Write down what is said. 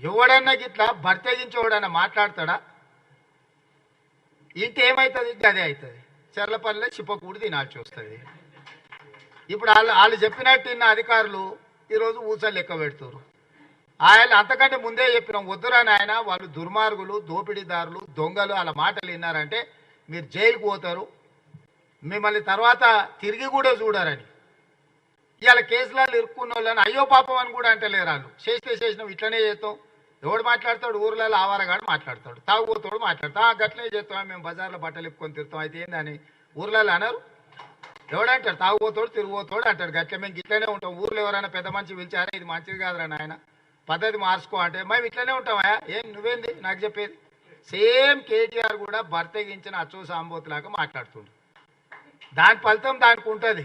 ఎవడన్నా గిట్లా భర్తగించేవాడన్నా మాట్లాడతాడా? ఇంకేమవుతుంది ఇంకా అదే అవుతుంది చెర్లపల్లిలో చిప్పకూడి తినాల్సి వస్తుంది. ఇప్పుడు వాళ్ళు వాళ్ళు చెప్పినట్టు ఇన్న అధికారులు ఈరోజు ఊసలు లెక్క పెడుతున్నారు ఆయన అంతకంటే ముందే చెప్పినాం వద్దురా నాయన వాళ్ళు దుర్మార్గులు దోపిడీదారులు దొంగలు వాళ్ళ మాటలు విన్నారంటే మీరు జైలుకు పోతారు. మిమ్మల్ని తర్వాత తిరిగి కూడా చూడరని. ఇవాళ కేసులలో ఇరుక్కున్న వాళ్ళని అయ్యో పాపం అని కూడా అంటలేరు వాళ్ళు. చేస్తే చేసినాం ఇట్లనే చేస్తాం ఎవడు మాట్లాడతాడు? ఊర్లలో ఆవారగాడు మాట్లాడతాడు. తాగుబోతాడు మాట్లాడతాం గట్లనే చేస్తాం. మేము బజార్లో బట్టలు ఇప్పుకొని తిరుగుతాం. అయితే ఏందని? ఊర్లలో అనరు. ఎవడంటాడు తాగుబోతాడు తిరిగిపోతాడు అంటాడు. గట్ల మేము ఇట్లనే ఉంటాం. ఊర్లో ఎవరైనా పెద్ద మంచి పిలిచారా? ఇది మంచిది కాదురా నాయన. పద్ధతి మార్చుకో అంటే మేము ఇట్లనే ఉంటామా ఏం నువ్వేంది? నాకు చెప్పేది. సేమ్ కేటీఆర్ కూడా భర్తగించిన అచ్చు సాంబోతులాగా మాట్లాడుతుండు. దాని ఫలితం దానికి ఉంటుంది.